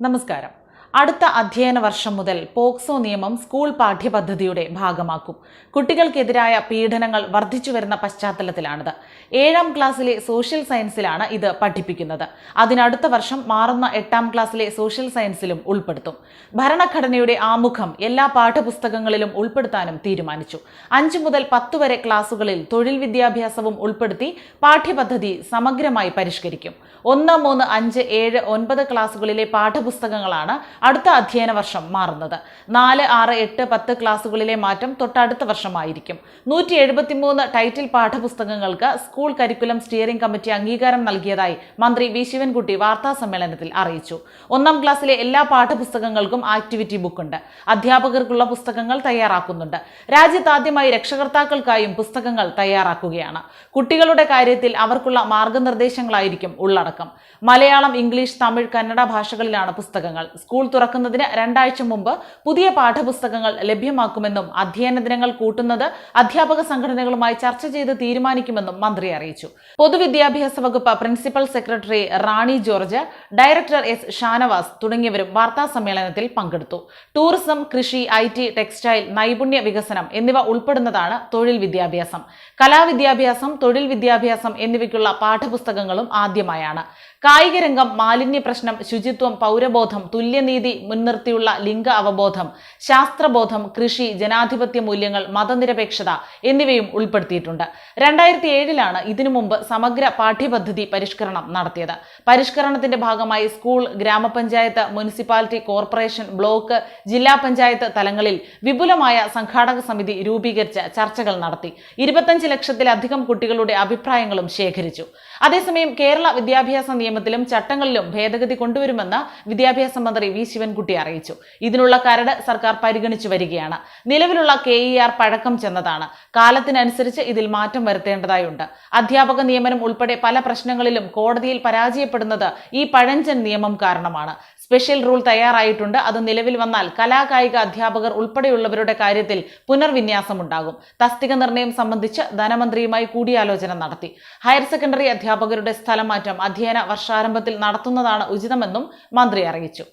നമസ്കാരം. അടുത്ത അധ്യയന വർഷം മുതൽ പോക്സോ നിയമം സ്കൂൾ പാഠ്യപദ്ധതിയുടെ ഭാഗമാക്കും. കുട്ടികൾക്കെതിരായ പീഡനങ്ങൾ വർദ്ധിച്ചു വരുന്ന പശ്ചാത്തലത്തിലാണിത്. ഏഴാം ക്ലാസ്സിലെ സോഷ്യൽ സയൻസിലാണ് ഇത് പഠിപ്പിക്കുന്നത്. അതിനടുത്ത വർഷം മാറുന്ന എട്ടാം ക്ലാസ്സിലെ സോഷ്യൽ സയൻസിലും ഉൾപ്പെടുത്തും. ഭരണഘടനയുടെ ആമുഖം എല്ലാ പാഠപുസ്തകങ്ങളിലും ഉൾപ്പെടുത്താനും തീരുമാനിച്ചു. അഞ്ചു മുതൽ പത്ത് വരെ ക്ലാസുകളിൽ തൊഴിൽ വിദ്യാഭ്യാസവും ഉൾപ്പെടുത്തി പാഠ്യപദ്ധതി സമഗ്രമായി പരിഷ്കരിക്കും. ഒന്ന് മൂന്ന് അഞ്ച് ഏഴ് ഒൻപത് ക്ലാസുകളിലെ പാഠപുസ്തകങ്ങളാണ് അടുത്ത അധ്യയന വർഷം മാറുന്നത്. നാല് ആറ് എട്ട് പത്ത് ക്ലാസുകളിലെ മാറ്റം തൊട്ടടുത്ത വർഷമായിരിക്കും. നൂറ്റി എഴുപത്തിമൂന്ന് ടൈറ്റിൽ പാഠപുസ്തകങ്ങൾക്ക് സ്കൂൾ കരിക്കുലം സ്റ്റിയറിംഗ് കമ്മിറ്റി അംഗീകാരം നൽകിയതായി മന്ത്രി വി. ശിവൻകുട്ടി വാർത്താ സമ്മേളനത്തിൽ അറിയിച്ചു. ഒന്നാം ക്ലാസ്സിലെ എല്ലാ പാഠപുസ്തകങ്ങൾക്കും ആക്ടിവിറ്റി ബുക്ക് ഉണ്ട് അധ്യാപകർക്കുള്ള പുസ്തകങ്ങൾ തയ്യാറാക്കുന്നുണ്ട്. രാജ്യത്ത് ആദ്യമായി രക്ഷകർത്താക്കൾക്കായും പുസ്തകങ്ങൾ തയ്യാറാക്കുകയാണ്. കുട്ടികളുടെ കാര്യത്തിൽ അവർക്കുള്ള മാർഗനിർദ്ദേശങ്ങളായിരിക്കും ഉള്ളടക്കം. മലയാളം ഇംഗ്ലീഷ് തമിഴ് കന്നഡ ഭാഷകളിലാണ് പുസ്തകങ്ങൾ. സ്കൂൾ തുറക്കുന്നതിന് രണ്ടാഴ്ച മുമ്പ് പുതിയ പാഠപുസ്തകങ്ങൾ ലഭ്യമാക്കുമെന്നും അധ്യയന ദിനങ്ങൾ കൂട്ടുന്നത് അധ്യാപക സംഘടനകളുമായി ചർച്ച ചെയ്ത് തീരുമാനിക്കുമെന്നും മന്ത്രി അറിയിച്ചു. പൊതുവിദ്യാഭ്യാസ വകുപ്പ് principal secretary Rani George director S Shanavas തുടങ്ങിയവരും വാർത്താ സമ്മേളനത്തിൽ പങ്കെടുത്തു. ടൂറിസം കൃഷി ഐ ടി ടെക്സ്റ്റൈൽ നൈപുണ്യ വികസനം എന്നിവ ഉൾപ്പെടുന്നതാണ് തൊഴിൽ വിദ്യാഭ്യാസം. കലാവിദ്യാഭ്യാസം തൊഴിൽ വിദ്യാഭ്യാസം എന്നിവയ്ക്കുള്ള പാഠപുസ്തകങ്ങളും ആദ്യമായാണ്. കായികരംഗം മാലിന്യ പ്രശ്നം ശുചിത്വം പൗരബോധം തുല്യനീതി മുൻനിർത്തിയുള്ള ലിംഗ അവബോധം ശാസ്ത്രബോധം കൃഷി ജനാധിപത്യ മൂല്യങ്ങൾ മതനിരപേക്ഷത എന്നിവയും ഉൾപ്പെടുത്തിയിട്ടുണ്ട്. രണ്ടായിരത്തി ഏഴിലാണ് ഇതിനു മുമ്പ് സമഗ്ര പാഠ്യപദ്ധതി പരിഷ്കരണം നടത്തിയത്. പരിഷ്കരണത്തിന്റെ ഭാഗമായി സ്കൂൾ ഗ്രാമപഞ്ചായത്ത് മുനിസിപ്പാലിറ്റി കോർപ്പറേഷൻ ബ്ലോക്ക് ജില്ലാ പഞ്ചായത്ത് തലങ്ങളിൽ വിപുലമായ സംഘാടക സമിതി രൂപീകരിച്ച് ചർച്ചകൾ നടത്തി. ഇരുപത്തഞ്ച് ലക്ഷത്തിലധികം കുട്ടികളുടെ അഭിപ്രായങ്ങളും ശേഖരിച്ചു. അതേസമയം കേരള വിദ്യാഭ്യാസ നിയമത്തിലും ചട്ടങ്ങളിലും ഭേദഗതി കൊണ്ടുവരുമെന്ന് വിദ്യാഭ്യാസ മന്ത്രി വി. ശിവൻകുട്ടി അറിയിച്ചു. ഇതിനുള്ള കരട് സർക്കാർ പരിഗണിച്ചു വരികയാണ്. നിലവിലുള്ള കെ ഇ ആർ പഴക്കം ചെന്നതാണ്. കാലത്തിനനുസരിച്ച് ഇതിൽ മാറ്റം വരുത്തേണ്ടതായുണ്ട് അധ്യാപക നിയമനം ഉൾപ്പെടെ പല പ്രശ്നങ്ങളിലും കോടതിയിൽ പരാജയപ്പെടുന്നത് ഈ പഴഞ്ചൻ നിയമം കാരണമാണ്. സ്പെഷ്യൽ റൂൾ തയ്യാറായിട്ടുണ്ട്. അത് നിലവിൽ വന്നാൽ കലാകായിക അധ്യാപകർ ഉൾപ്പെടെയുള്ളവരുടെ കാര്യത്തിൽ പുനർവിന്യാസമുണ്ടാകും. തസ്തിക നിർണയം സംബന്ധിച്ച് ധനമന്ത്രിയുമായി കൂടിയാലോചന നടത്തി. ഹയർ സെക്കൻഡറി അധ്യാപകരുടെ സ്ഥലമാറ്റം അധ്യയന വർഷാരംഭത്തിൽ നടത്തുന്നതാണ് ഉചിതമെന്നും മന്ത്രി അറിയിച്ചു.